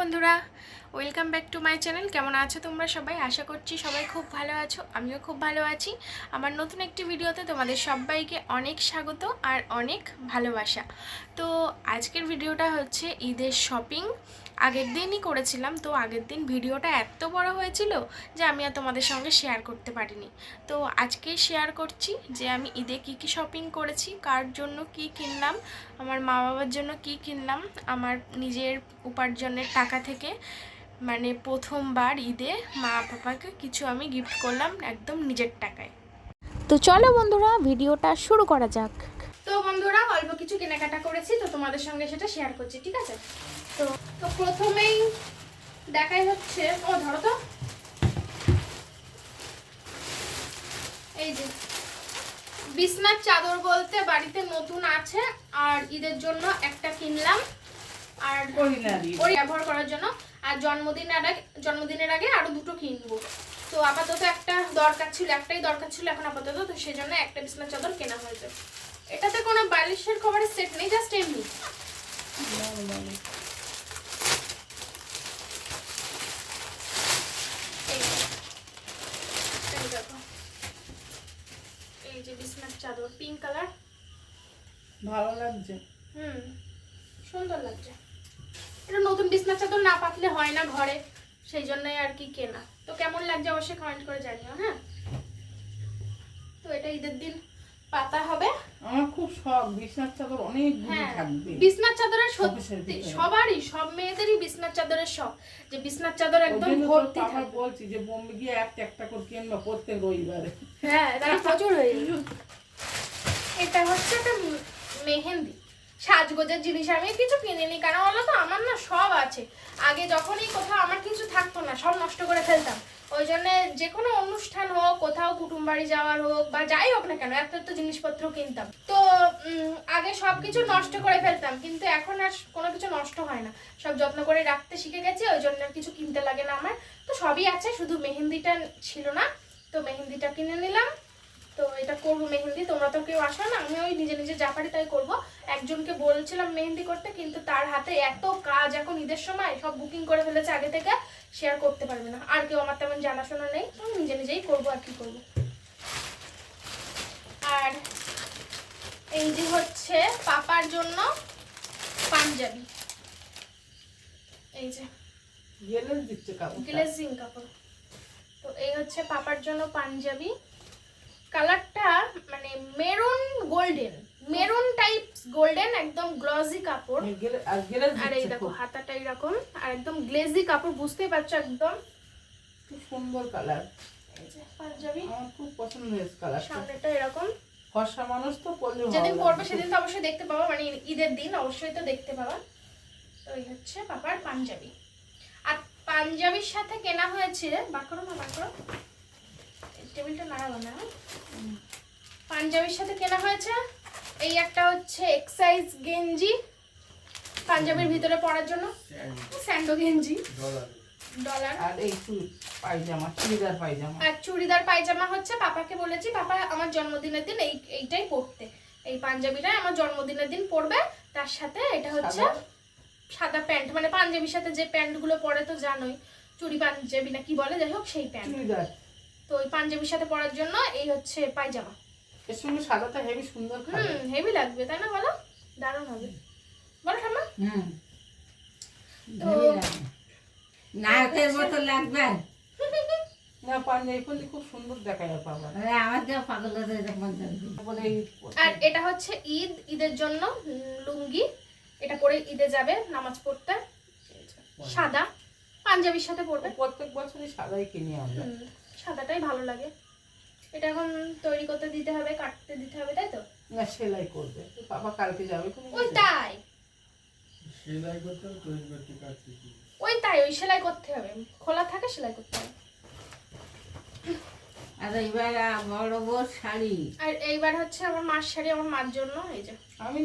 বন্ধুরা welcome back to my channel কেমন আছো তোমরা সবাই? আশা করছি সবাই খুব ভালো আছো, আমিও খুব ভালো আছি। আমার নতুন একটি ভিডিওতে তোমাদের সবাইকে অনেক স্বাগত আর অনেক ভালোবাসা। তো আজকের ভিডিওটা হচ্ছে ঈদের শপিং আগের দিনই করেছিলাম। তো আগের দিন ভিডিওটা এত বড় হয়েছিল যে আমি আর তোমাদের সঙ্গে শেয়ার করতে পারিনি। তো আজকে শেয়ার করছি যে আমি ঈদে কি কি শপিং করেছি কার জন্য কি কিনলাম আমার মা বাবার জন্য কি কিনলাম আমার নিজের উপার্জনের টাকা থেকে মানে প্রথমবার ঈদে মা বাবাকে কিছু আমি গিফট করলাম একদম নিজের টাকায়। তো চলো বন্ধুরা ভিডিওটা শুরু করা যাক। তো বন্ধুরা অল্প কিছু কেনাকাটা করেছি তো তোমাদের সঙ্গে সেটা শেয়ার করছি ঠিক আছে? তো তো প্রথমেই দেখাই হচ্ছে ও ধরো তো। এই যে বিছনার চাদর বলতে বাড়িতে নতুন আছে আর ঈদের জন্য একটা কিনলাম। আর ব্যবহার করার জন্য। আর জন্মদিনের আগে জন্মদিনের আগে আরও দুটো কিনবো। তো আপাতত একটা দরকার ছিল একটাই দরকার ছিল এখন আপাতত তো সেই জন্য একটা বিছনার চাদর কেনা হয়েছে। এটাতে কোনো বালিশের কভারের সেট নেই জাস্ট এমনি এই যে। এই দেখো। এই যে বিছনার চাদর পিঙ্ক কালার ভালো লাগছে। হুম সুন্দর লাগছে। এটা নতুন বিছনার চাদর না পাতলে হয় না ঘরে সেই জন্যই আর কি কেনা। তো কেমন লাগছে অবশ্যই কমেন্ট করে জানিও হ্যাঁ? তো এটা ঈদের দিন পাতা হবে। আমার খুব শখ বিছনার চাদর অনেকগুলো হ্যাঁ থাকবে। বিছনার চাদরের সত্যি সবারই সব মেয়েদেরই বিছনার চাদরের শখ। যে বিছনার চাদর একদম ভর্তি থাকবে। বলছি যে বোম্বে গিয়ে একটা একটা করে কিনবা প্রত্যেক রবিবারে। হ্যাঁ তাহলে প্রচুর হয়ে এটা হচ্ছে একটা মেহেন্দি। সাজগোজের জিনিস আমি কিছু কিনিনি, কারণ বলো তো আমার না সব আছে। আগে যখনই কোথাও আমার কিছু থাকতো না, সব নষ্ট করে ফেলতাম। ওই জন্য যে কোনো অনুষ্ঠান হোক, কোথাও কুটুম বাড়ি যাওয়ার হোক, বা যাই হোক না কেন এত এত জিনিসপত্র কিনতাম। তো আগে সব কিছু নষ্ট করে ফেলতাম, কিন্তু এখন আর কোনো কিছু নষ্ট হয় না। সব যত্ন করে রাখতে শিখে গেছি, ওই জন্য কিছু কিনতে লাগে না আমার। তো সবই আছে, শুধু মেহেন্দিটা ছিল না, তো মেহেন্দিটা কিনে নিলাম। তো এটা করব মেহেন্দি তোমরা তো কেউ আসো না আমি ওই নিজে নিজে যা পারি তাই করব। একজনকে বলছিলাম মেহেন্দি করতে কিন্তু তার হাতে এত কাজ এখন ঈদের সময় সব বুকিং করে ফেলেছে আগে থেকে শেয়ার করতে পারবে না। আর কেউ আমার তেমন জানাশোনা নেই তো নিজে নিজেই করব আর কি করব। আর এই যে হচ্ছে পাপার জন্য পাঞ্জাবি। এই যে। গেলে গ্লেজিং কাপড়। তো এই হচ্ছে পাপার জন্য পাঞ্জাবি। কালারটা মানে maroon golden maroon type golden একদম গ্লজি কাপড়। গেলে আর এই দেখো হাতাটা এরকম আর একদম গ্লেজি কাপড় বুঝতেই পারছ একদম? খুব সুন্দর কালার। পাঞ্জাবি। আমার খুব পছন্দ হয়েছে কালারটা। সামনেটা এরকম। ফর্সা মানুষ তো পরলে যেদিন পরবে সেদিন তো অবশ্যই দেখতে পাবা মানে ঈদের দিন অবশ্যই তো দেখতে পাবা। তো এই হচ্ছে পাপার পাঞ্জাবি। আর পাঞ্জাবির সাথে কেনা হয়েছে বার করো না এই টেবিলটা নাড়াবো না? পাঞ্জাবির সাথে কেনা হয়েছে। এই একটা হচ্ছে এক্সাইজ গেঞ্জি। পাঞ্জাবির ভিতরে পরার জন্য স্যান্ডো। গেঞ্জি। ডলার। আর এই পায়জামা চুড়িদার পায়জামা। আর চুড়িদার পায়জামা হচ্ছে পাপাকে বলেছি পাপা আমার জন্মদিনের দিন এই এইটাই পরতে। এই পাঞ্জাবিটাই আমার জন্মদিনের দিন পরবে। তার সাথে এটা হচ্ছে সাদা? প্যান্ট। মানে পাঞ্জাবির সাথে যে প্যান্টগুলো পরে তো জানোই চুড়ি পাঞ্জাবি না কি বলে যাই হোক সেই প্যান্ট। তো ওই পাঞ্জাবির সাথে পরার জন্য এই হচ্ছে পায়জামা। এর সঙ্গে সাদাটা হেভি সুন্দর হুম হেভি লাগবে তাই না বলো? দারুণ হবে। বলো ঠাম্মা। হুম। তো নায়কের মতো লাগবে। না পাঞ্জাবি পরলে খুব সুন্দর দেখা যায় বাবা আমার যা পাগল হতে যখন জানবি। বলে আর এটা হচ্ছে ঈদ ঈদের জন্য লুঙ্গি। এটা পরে ঈদে যাবে নামাজ পড়তে। সাদা পাঞ্জাবির সাথে পরবে। প্রত্যেক বছরই সাদাই কিনি আমরা। সাদাটাই ভালো লাগে। এটা এখন তৈরি করতে দিতে হবে কাটতে দিতে হবে তাই তো? না সেলাই করবে। বাবা কালকে যাবে তুমি ওই তাই সেলাই করতে তৈরি করতে কাটতে ওই তাই ওই সেলাই করতে হবে। খোলা থাকে সেলাই করতে হবে। আর এইবার বড় বড় শাড়ি। আর এইবার হচ্ছে আমার মার শাড়ি আমার মার জন্য এই যে। আমি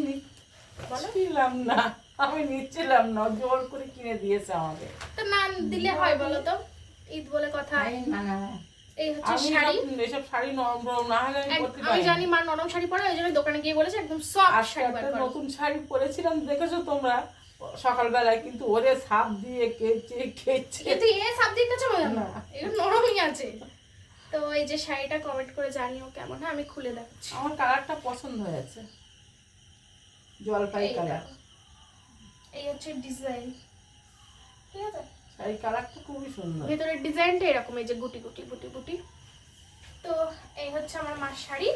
বলো। নিচ্ছিলাম না আমি নিচ্ছিলাম না জোর করে কিনে দিয়েছে আমাকে। তো নাম দিলে হয় বলো তো? ঈদ বলে কথা। শাড়ি মানা এই হচ্ছে শাড়ি। এসব- শাড়ি নরম না হলে আমি জানি মা নরম শাড়ি পরে ওই জন্য দোকানে গিয়ে বলেছে একদম সফট শাড়ি বার করো। নতুন শাড়ি পরেছিলাম দেখেছ তোমরা? সকালবেলায় কিন্তু ওরে সাপ দিয়ে কেচে খেয়েছে কিন্তু এ সাবজেক্ট কাছে মজা না। এগুলো নরমই আছে। তো এই যে শাড়িটা কমেন্ট করে জানিও কেমন হয় আমি খুলে দেখাচ্ছি। আমার কালারটা পছন্দ হয়েছে। জলপাই কালার। এই হচ্ছে ডিজাইন ঠিক আছে? শাড়ি কালারটা খুবই সুন্দর। ভেতরের ডিজাইনটা এরকম এই যে গুটি গুটি গুটি গুটি। তো এই হচ্ছে আমার মার শাড়ি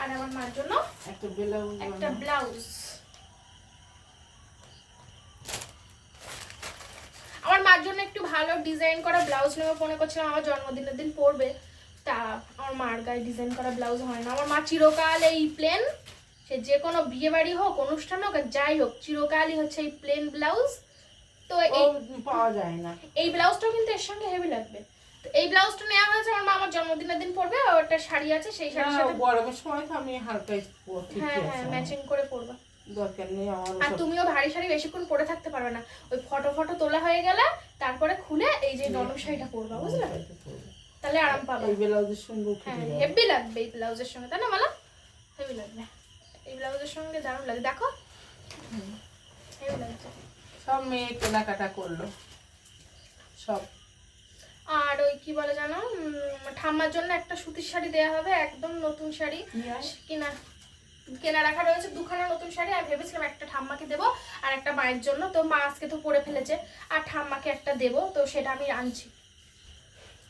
আর আমার মার জন্য একটা ব্লাউজ একটা ব্লাউজ আমার মার জন্য একটু ভালো ডিজাইন করা ব্লাউজ নেব মনে করছিলাম আমার জন্মদিনের দিন পরবে। তা আমার মার গায়ে ডিজাইন করা ব্লাউজ হয় না। আমার মা চিরকাল এই প্লেন সে যে কোনো বিয়ে বাড়ি হোক অনুষ্ঠান হোক যাই হোক চিরকালই হচ্ছে এই প্লেন ব্লাউজ তো এই পাওয়া যায় না। এই ব্লাউজটাও কিন্তু এর সঙ্গে হেভি লাগবে। তো এই ব্লাউজটা নেওয়া হয়েছে আমার মা আমার জন্মদিনের দিন পরবে আর ওটা শাড়ি আছে সেই শাড়ির সাথে গরমের সময় তো আমি হালকা হ্যাঁ হ্যাঁ ম্যাচিং করে পরবা। দরকার নেই আমার আর তুমিও ভারী শাড়ি বেশিক্ষণ পরে থাকতে পারবে না। ওই ফটো ফটো তোলা হয়ে গেলে তারপরে খুলে এই যে নরম শাড়িটা পরবা বুঝলে? তাহলে আরাম পাবে। এই ব্লাউজের সঙ্গে হ্যাঁ হেভি লাগবে এই ব্লাউজের সঙ্গে তাই না মালা? হেভি লাগবে। এই ব্লাউজের সঙ্গে দারুণ লাগে। দেখো। হেভি লাগছে। সব মেয়ে কেনাকাটা করল। সব। আর ওই কি বলে জানো? ঠাম্মার জন্য একটা সুতির শাড়ি দেওয়া হবে একদম নতুন শাড়ি। কিনা কেনা রাখা রয়েছে দুখানা নতুন শাড়ি। আর ভেবেছিলাম একটা ঠাম্মাকে দেবো আর একটা মায়ের জন্য। তো মা আজকে তো পরে ফেলেছে আর ঠাম্মাকে একটা দেবো তো সেটা আমি আনছি।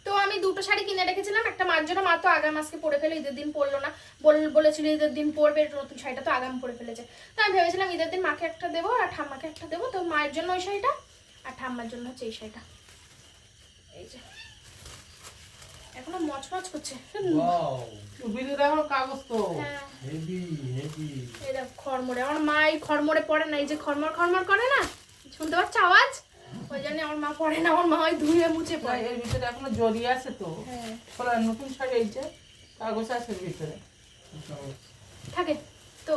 তো আমি দুটো শাড়ি কিনে রেখেছিলাম। একটা মার জন্য মা তো আগাম আজকে পরে ফেলে ঈদের দিন পরলো না। বল বলেছিল ঈদের দিন পরবে নতুন শাড়িটা তো আগাম পরে ফেলেছে। তো আমি ভেবেছিলাম ঈদের দিন মাকে একটা দেবো আর ঠাম্মাকে একটা দেবো। তো মায়ের জন্য ওই শাড়িটা আর ঠাম্মার জন্য হচ্ছে এই শাড়িটা। এই যে। এখনও মচমচ করছে। কাগজ তো। হ্যাঁ। এই দেখ খড়মড়ে। আমার মা এই খড়মড়ে পড়ে না এই যে খড়মড় খড়মড় করে না শুনতে পাচ্ছ আওয়াজ? ওই জন্য আমার মা পড়ে না আমার মা ওই ধুয়ে মুছে না, এর ভিতরে এখনও জড়িয়ে আছে তো। হ্যাঁ। খোলা নতুন শাড়ি এই যে কাগজ আছে ভিতরে। থাকে। তো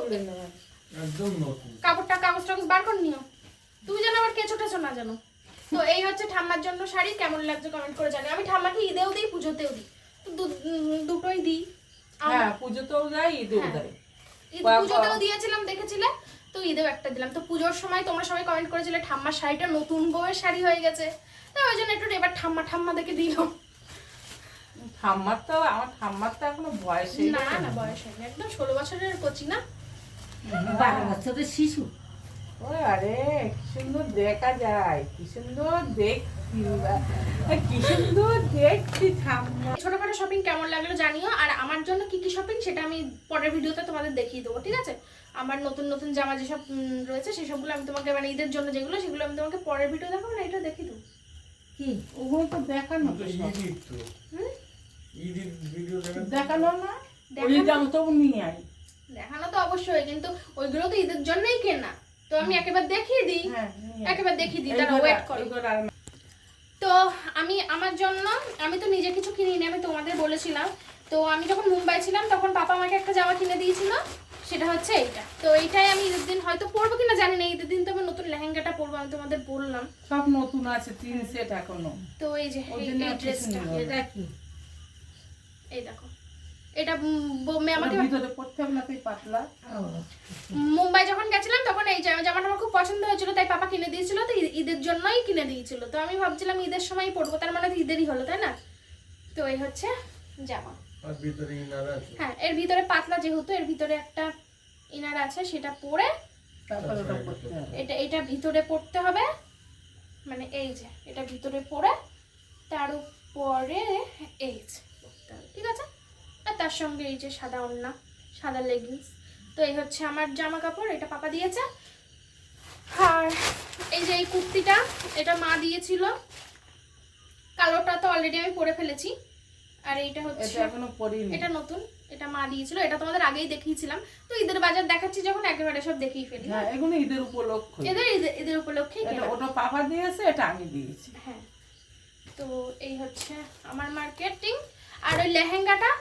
একদম নতুন। কাপড়টা কাগজ টাগজ বার করে নিও। তুমি যেন আবার কেঁচো টেচো না জানো তো এই হচ্ছে ঠাম্মার জন্য শাড়ি। কেমন লাগছে কমেন্ট করে জানি আমি ঠাম্মাকে ঈদেও দিই পুজোতেও দিই। দু- দুটোই দিই। হ্যাঁ পুজোতেও দেয় ঈদেও হ্যাঁ। দেয়। ঈদ পুজোতেও দিয়েছিলাম দেখেছিলে? তো ঈদেও একটা দিলাম। তো পুজোর সময় তোমরা সবাই কমেন্ট করেছিলে ঠাম্মার শাড়িটা নতুন বউয়ের শাড়ি হয়ে গেছে। তো ওই জন্য একটু এবার ঠাম্মা ঠাম্মা দেখে দিলাম ঠাম্মার তো আমার ঠাম্মার তো এখনও বয়স না না বয়স হয়নি। একদম ষোলো বছরের কচি না? বারো বছরের শিশু। ওরে আরে কি সুন্দর দেখা যায়। কি সুন্দর দেখছি কি সুন্দর দেখছি ঠাম্মা। ছোটখাটো শপিং কেমন লাগল জানিও আর আমার জন্য কি কি শপিং সেটা আমি পরের ভিডিওতে তোমাদের দেখিয়ে দেবো ঠিক আছে? আমার নতুন নতুন জামা যেসব রয়েছে সেসবগুলো আমি তোমাকে মানে ঈদের জন্য যেগুলো সেগুলো আমি তোমাকে পরের ভিডিও দেখাবো না এটা দেখিয়ে দেবো কি? ওগুলো তো দেখানো তো। তো দেখানো না? দেখানো- তো নিয়ে দেখানো তো অবশ্যই কিন্তু ওইগুলো তো ঈদের জন্যই কেনা। তো আমি একেবারে দেখিয়ে দিই। হ্যাঁ একেবারে দেখিয়ে দিই তারা ওয়েট করো। তো আমি আমার জন্য আমি তো নিজে কিছু কিনিনি আমি তোমাদের বলেছিলাম। তো আমি যখন মুম্বাই ছিলাম তখন পাপা আমাকে একটা জামা কিনে দিয়েছিল। সেটা হচ্ছে এইটা। তো এইটাই আমি ঈদের দিন হয়তো পরবো কিনা জানি না ঈদের দিন তো আমি নতুন লেহেঙ্গাটা পরবো আমি তোমাদের বললাম। সব নতুন আছে তিন সেট এখনও। তো এই যে এই- এই ড্রেসটা। এটা কি? এই দেখো। এটা উম, ব- মে- আমাকে ভিতরে পড়তে হবে না তুই পাতলা। মুম্বাই যখন গেছিলাম তখন এই জামা জামাটা আমার খুব পছন্দ হয়েছিল তাই পাপা কিনে দিয়েছিল তো ঈদের জন্যই কিনে দিয়েছিল। তো আমি ভাবছিলাম ঈদের সময় পরবো তার মানে তো ঈদেরই হলো তাই না? তো এই হচ্ছে জামা। আর ভিতরে ইনার আছে। হ্যাঁ এর ভিতরে পাতলা যেহেতু এর ভিতরে একটা ইনার আছে সেটা পরে এটা এটা ভিতরে পড়তে হবে। মানে এই যে এটা ভিতরে পরে তার উপরে এই যে পরতে হবে, ঠিক আছে? আর তার সঙ্গে এই যে সাদা ওড়না সাদা লেগিংস তো এই হচ্ছে আমার জামা কাপড় এটা পাপা দিয়েছে। আর এই যে এই কুর্তিটা এটা মা দিয়েছিল। কালোটা তো অলরেডি আমি পরে ফেলেছি। আর এইটা হচ্ছে এটা এখনও পরিনি এটা নতুন এটা মা দিয়েছিল এটা তোমাদের আগেই দেখিয়েছিলাম। তো ঈদের বাজার দেখাচ্ছি যখন একেবারে সব দেখিয়ে ফেলি। হ্যাঁ এগুলো ঈদের উপলক্ষ। এদের ঈদের ঈদের উপলক্ষে এটা ওটা পাপা দিয়েছে এটা আমি দিয়েছি। হ্যাঁ। তো এই হচ্ছে আমার মার্কেটিং আর ওই লেহেঙ্গাটা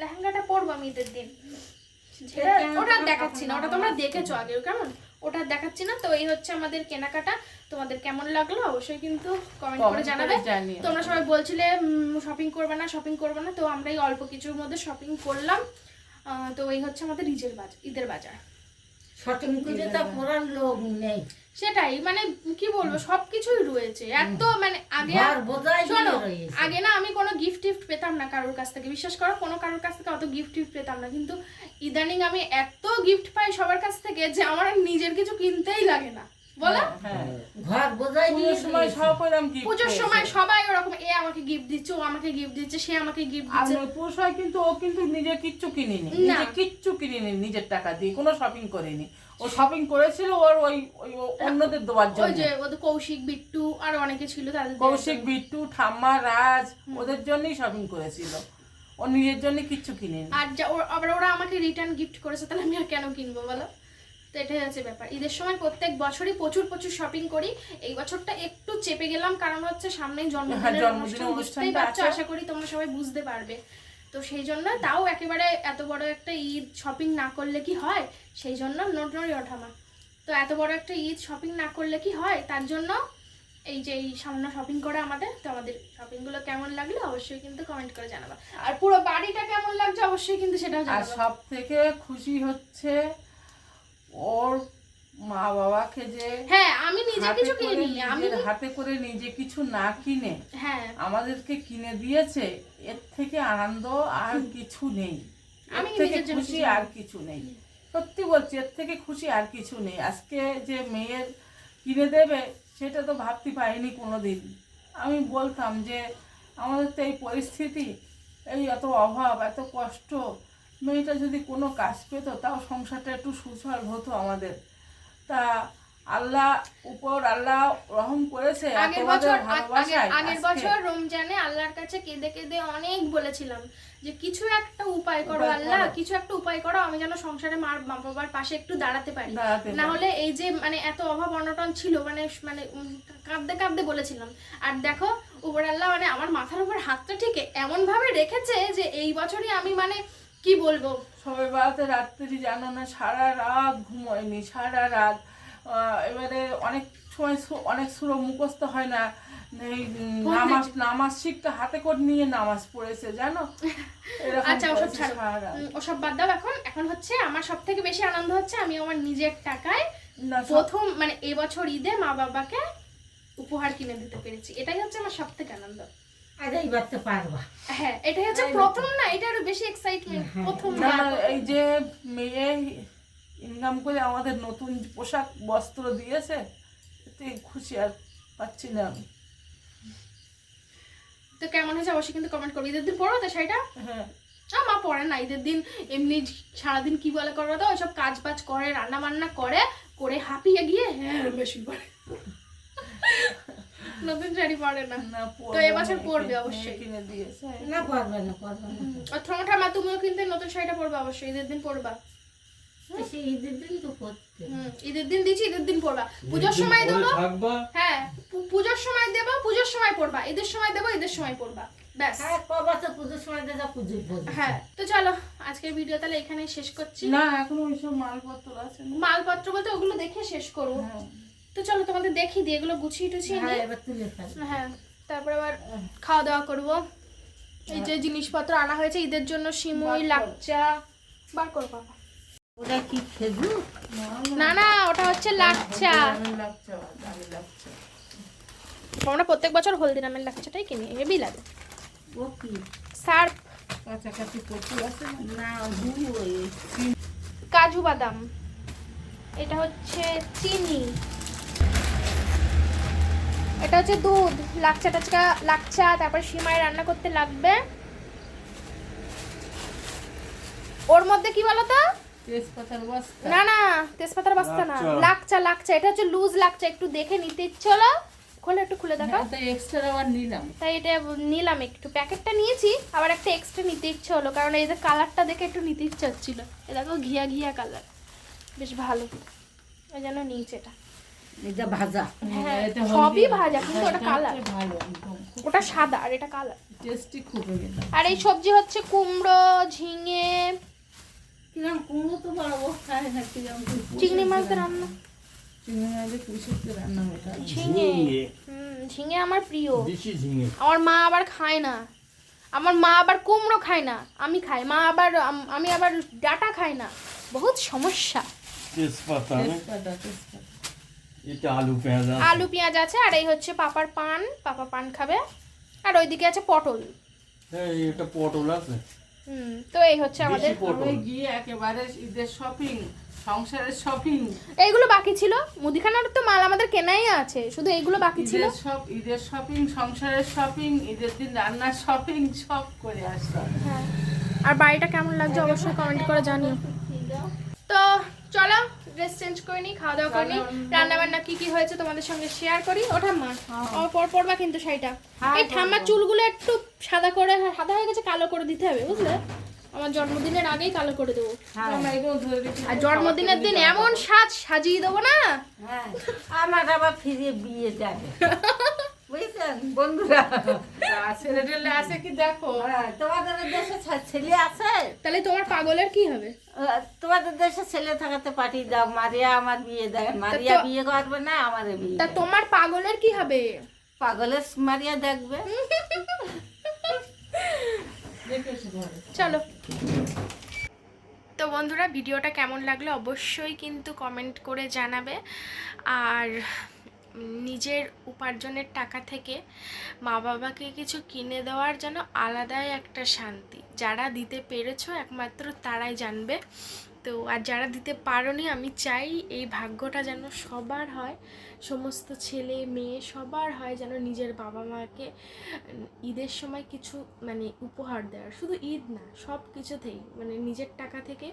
লেহেঙ্গাটা পরবো আমি ঈদের দিন। ওটা দেখাচ্ছি না ওটা তোমরা দেখেছ আগে কেমন? ওটা দেখাচ্ছি না তো এই হচ্ছে আমাদের কেনাকাটা। তোমাদের কেমন লাগল অবশ্যই কিন্তু কমেন্ট করে জানাবে। তোমরা সবাই বলছিলে শপিং করবে না শপিং করবে না তো আমরা এই অল্প কিছুর মধ্যে শপিং করলাম। আহ, তো এই হচ্ছে আমাদের ঈদের বাজার ঈদের বাজার। শপিং করে তো ঘোরার লোক নেই। সেটাই মানে কি বলব সবকিছুই রয়েছে। এত মানে আগে শোনো আগে না আমি কোনো গিফট টিফট পেতাম না কারোর কাছ থেকে। বিশ্বাস করো কোনো কারোর কাছ থেকে অত গিফট টিফট পেতাম না। কিন্তু ইদানিং আমি এত গিফট পাই সবার কাছ থেকে যে আমার নিজের কিছু কিনতেই লাগে না। বলো? হ্যাঁ ঘর বোঝাই দিয়ে পুজোর সময় সব এরকম gift পুজোর সময় সবাই ওরকম এ আমাকে গিফট দিচ্ছে ও আমাকে গিফট দিচ্ছে সে আমাকে গিফট আর দিচ্ছে। পুরুষ হয় কিন্তু ও কিন্তু নিজে কিচ্ছু কিনিনি নিজে কিচ্ছু কিনিনি নিজের টাকা দিয়ে কোনো শপিং করেনি। ও শপিং করেছিল ওর ওই ওই অন্যদের দেওয়ার ওই যে ওদের কৌশিক বিট্টু আর অনেকে ছিল তাদের কৌশিক বিট্টু ঠাম্মা রাজ ওদের জন্যই শপিং করেছিল। ও নিজের জন্য কিচ্ছু কিনেনি। আর আবার ওরা আমাকে রিটার্ন গিফট করেছে তাহলে আমি আর কেন কিনবো বলো? তো এটাই হচ্ছে ব্যাপার। ঈদের সময় প্রত্যেক বছরই প্রচুর প্রচুর শপিং করি। এই বছরটা একটু চেপে গেলাম কারণ হচ্ছে সামনেই হ্যাঁ, জন্মদিনের জন্মদিনের অনুষ্ঠান বুঝতেই পারছ? আশা করি তোমরা সবাই বুঝতে পারবে। তো সেই জন্য তাও একেবারে এত বড় একটা ঈদ শপিং না করলে কি হয়? সেই জন্য নোট নড়ি ওঠামা তো এত বড় একটা ঈদ শপিং না করলে কি হয়? তার জন্য এই যে এই সামান্য শপিং করে আমাদের তো আমাদের শপিংগুলো কেমন লাগল অবশ্যই কিন্তু কমেন্ট করে জানাবা। আর পুরো বাড়িটা কেমন লাগছে অবশ্যই কিন্তু সেটাও জানাবা। সব থেকে খুশি হচ্ছে ওর মা বাবাকে যে হ্যাঁ আমি নিজে কিছু কিনিনি আমি হাতে করে নিজে কিছু না কিনে হ্যাঁ। আমাদেরকে কিনে দিয়েছে এর থেকে আনন্দ আর কিছু নেই। আমি থেকে খুশি আর কিছু নেই। সত্যি বলছি এর থেকে খুশি আর কিছু নেই। আজকে যে মেয়ের কিনে দেবে সেটা তো ভাবতে পারিনি কোনোদিন। আমি বলতাম যে আমাদের তো এই পরিস্থিতি এই এত অভাব এত কষ্ট মেয়েটা যদি কোনো কাজ পেত তাও সংসারটা একটু সুসল হতো আমাদের। তা আল্লাহ উপর আল্লাহ রহম করেছে আগের বছর আগের বছর রমজানে আল্লাহর কাছে কেঁদে কেঁদে অনেক বলেছিলাম যে কিছু একটা উপায় করো আল্লাহ কিছু একটা উপায় করো আমি যেন সংসারে মার বাবার পাশে একটু দাঁড়াতে পারি। না হলে এই যে মানে এত অভাব অনটন ছিল মানে মানে কাঁদতে কাঁদতে বলেছিলাম। আর দেখো উপর আল্লাহ মানে আমার মাথার উপর হাতটা ঠিক এমন ভাবে রেখেছে যে এই বছরই আমি মানে কি বলব? সবাই বাড়াতে রাত্রি জানো না সারা রাত ঘুমোয়নি সারা রাত। এবারে অনেক সময় অনেক সুরো মুখস্থ হয় না। এই নামাজ নামাজ শিখতে হাতে করে নিয়ে নামাজ পড়েছে জানো? আচ্ছা ওসব ছাড়ো ওসব বাদ দাও এখন। এখন হচ্ছে আমার সব থেকে বেশি আনন্দ হচ্ছে আমি আমার নিজের টাকায় প্রথম মানে এবছর ঈদে মা বাবাকে উপহার কিনে দিতে পেরেছি। এটাই হচ্ছে আমার সব থেকে আনন্দ। পারবা। হ্যাঁ হচ্ছে প্রথম না এটা আরও বেশি এক্সাইটমেন্ট হ্যাঁ। প্রথম না এই যে মেয়ে ইনকাম করে আমাদের নতুন পোশাক বস্ত্র দিয়েছে এতে খুশি আর পাচ্ছি না আমি। তো কেমন হয়েছে? অবশ্যই কিন্তু কমেন্ট করবে। ঈদের দিন পড়ো তো শাড়িটা? হ্যাঁ। মা পড়ে না ঈদের দিন এমনি সারাদিন কি বলে করো তো? ওইসব কাজ বাজ করে রান্না বান্না করে করে হাঁপিয়ে গিয়ে হ্যাঁ বেশি পড়ে নতুন শাড়ি পরে না। তো এবছর পরবে অবশ্যই। কিনে দিয়েছে। না পারবে না পারবে না। আর তুমিও কিন্তু নতুন শাড়িটা পরবে অবশ্যই ঈদের দিন পরবা। ঈদের দিন তো করতে ঈদের দিন দিচ্ছি ঈদের দিন পরবা। পুজোর সময় দেবো হ্যাঁ পুজোর সময় দেবো পুজোর সময় পরবা। ঈদের সময় দেবো ঈদের সময় পরবা। ব্যাস। হ্যাঁ তো পুজোর সময় হ্যাঁ তো চলো আজকের ভিডিও তাহলে এখানেই শেষ করছি। না এখনও ওইসব মালপত্র আছে মালপত্র বলতে ওগুলো দেখে শেষ করব। হ্যাঁ। তো চলো তোমাদের দেখি দিয়ে এগুলো গুছিয়ে টুছিয়ে হ্যাঁ হ্যাঁ তারপর আবার খাওয়া দাওয়া করব। এই যে জিনিসপত্র আনা হয়েছে ঈদের জন্য সিমুই। লাকচা। বার করো বাবা। ওটা কি খেজুর? না না ওটা হচ্ছে লাকচা। আমার, প্রত্যেক বছর হলদিরামের লাকচাটাই কিনি হেভি লাগে। ও কি সার্ফ। কাছাকাছি প্রচুর আছে না? কাজু বাদাম। এটা হচ্ছে চিনি। এটা হচ্ছে দুধ লাকচা টাচকা লাকচা তারপর সিমাই রান্না করতে লাগবে। ওর মধ্যে কি বলো তো না না তেজপাতার বস্তা না লাকচা। লাকচা লাকচা এটা হচ্ছে লুজ লাকচা একটু দেখে নিতে ইচ্ছে হলো। খোলে একটু খুলে দেখাও। তাই এক্সট্রা আবার নিলাম। তাই এটা নিলাম একটু। প্যাকেটটা নিয়েছি আবার একটা এক্সট্রা নিতে ইচ্ছে হলো কারণ এই যে কালারটা দেখে একটু নিতে ইচ্ছে হচ্ছিল। এ দেখো ঘিয়া ঘিয়া কালার। বেশ ভালো। ওই জন্য নিয়েছি এটা। এটা ভাজা। হ্যাঁ, সবই ভাজা, কিন্তু হ্যাঁ, ওটা কালার। হচ্ছে ভালো একদম ওটা সাদা আর এটা কালার টেস্টি খুব আর এই সবজি হচ্ছে কুমড়ো ঝিঙে। কিরম কুমড়ো তো বড় খায় না কিরম চিংড়ি মাছ রান্না। মাছের রান্না ঝিঙে। হুম ঝিঙে আমার প্রিয়। আমার মা আবার খায় না। আমার মা আবার কুমড়ো খায় না আমি খাই। মা আবার আমি আবার ডাটা খাই না। বহুত সমস্যা। তেজপাতা তেজপাতা। এটা আলু পেঁয়াজ আছে। আলু পেঁয়াজ আছে আর এই হচ্ছে পাপার পান। পাপা পান খাবে। আর ওইদিকে আছে পটল। হ্যাঁ এটা পটল আছে। হুম তো এই হচ্ছে আমাদের পটল। গিয়ে একেবারে ঈদের শপিং সংসারের শপিং এইগুলো বাকি ছিল। মুদিখানার তো মাল আমাদের কেনাই আছে। শুধু এইগুলো বাকি ছিল। সব ঈদের শপিং সংসারের শপিং ঈদের দিন রান্নার শপিং সব করে আসলাম। হ্যাঁ। আর বাড়িটা কেমন লাগছে অবশ্যই কমেন্ট করে জানিও। তো চলো ড্রেস চেঞ্জ করে নিই খাওয়া দাওয়া করে নিই রান্না বান্না কি কি হয়েছে তোমাদের সঙ্গে শেয়ার করি? ওঠা মা ও পর পরবা কিন্তু শাড়িটা। হ্যাঁ, এই ঠাম্মার চুলগুলো একটু সাদা করে সাদা হয়ে গেছে কালো করে দিতে হবে বুঝলে? আমার জন্মদিনের আগেই কালো করে দেবো। আমরা এগুলো ধরে রেখে আর জন্মদিনের দিন এমন সাজ সাজিয়ে দেবো না? হ্যাঁ। আমার আবার ফিরে বিয়ে যাবে। বুঝছেন বন্ধুরা? ছেলে টেলে আছে কি দেখো? হ্যাঁ, তোমাদের দেশে ছেলে আছে? তাহলে তোমার পাগলের কি হবে? তোমাদের দেশে ছেলে থাকাতে পাঠিয়ে দাও। মারিয়া আমার বিয়ে দেয়। মারিয়া বিয়ে করবে না আমারে বিয়ে তা তোমার পাগলের কি হবে? পাগলের মারিয়া দেখবে। চলো। তো বন্ধুরা ভিডিওটা কেমন লাগল অবশ্যই কিন্তু কমেন্ট করে জানাবে। আর নিজের উপার্জনের টাকা থেকে মা বাবাকে কিছু কিনে দেওয়ার যেন আলাদাই একটা শান্তি। যারা দিতে পেরেছ একমাত্র তারাই জানবে। তো, আর যারা দিতে পারোনি, আমি চাই এই ভাগ্যটা যেন সবার হয়। সমস্ত ছেলে, মেয়ে সবার হয় যেন নিজের বাবা মাকে ঈদের সময় কিছু মানে উপহার দেওয়ার। শুধু ঈদ না, সব কিছুতেই। মানে নিজের টাকা থেকে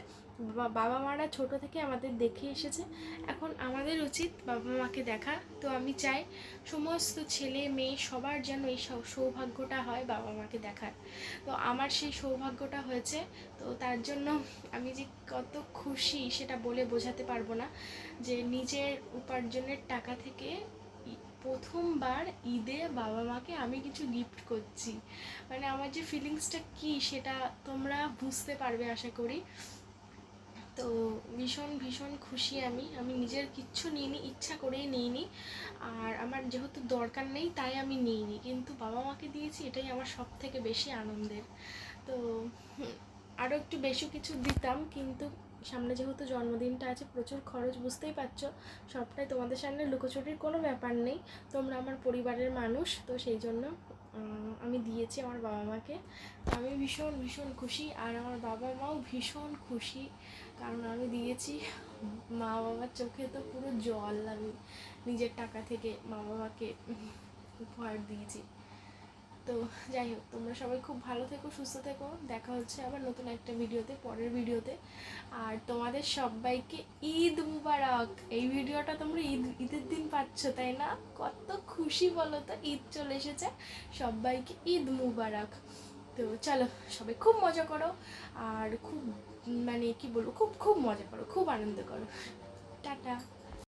বাবা মারা ছোট থেকে আমাদের দেখে এসেছে। এখন আমাদের উচিত বাবা মাকে দেখা। তো আমি চাই সমস্ত ছেলে, মেয়ে সবার যেন এই সৌভাগ্যটা হয় বাবা মাকে দেখার। তো আমার সেই সৌভাগ্যটা হয়েছে। তো তার জন্য আমি যে কত খুশি সেটা বলে বোঝাতে পারব না। যে নিজের উপার্জনের টাকা থেকে প্রথমবার ঈদে বাবা মাকে আমি কিছু গিফট করছি। মানে আমার যে ফিলিংসটা কি সেটা তোমরা বুঝতে পারবে আশা করি। তো ভীষণ ভীষণ খুশি আমি। আমি নিজের কিচ্ছু নিইনি, ইচ্ছা করেই নিইনি। আর আমার যেহেতু দরকার নেই, তাই আমি নিইনি। কিন্তু বাবা মাকে দিয়েছি, এটাই আমার সব থেকে বেশি আনন্দের। তো আরও একটু বেশি কিছু দিতাম, কিন্তু সামনে যেহেতু জন্মদিনটা আছে, প্রচুর খরচ, বুঝতেই পারছ। সবটাই তোমাদের সামনে লুকোচুরির কোনো ব্যাপার নেই। তোমরা আমার পরিবারের মানুষ, তো সেই জন্য আমি দিয়েছি আমার বাবা মাকে। আমি ভীষণ ভীষণ খুশি আর আমার বাবা মাও ভীষণ খুশি কারণ আমি দিয়েছি মা বাবার চোখে তো পুরো জল। আমি নিজের টাকা থেকে মা বাবাকে উপহার দিয়েছি। তো যাই হোক, তোমরা সবাই খুব ভালো থেকো, সুস্থ থেকো। দেখা হচ্ছে আবার নতুন একটা ভিডিওতে, পরের ভিডিওতে। আর তোমাদের সবাইকে ঈদ মুবারক। এই ভিডিওটা তোমরা ঈদ, ঈদের দিন পাচ্ছ, তাই না? কত খুশি বলো তো, ঈদ চলে এসেছে। সবাইকে ঈদ মুবারক। তো চলো, সবাই খুব মজা করো। আর খুব মানে কি বলব, খুব খুব মজা করো, খুব আনন্দ করো। টাটা।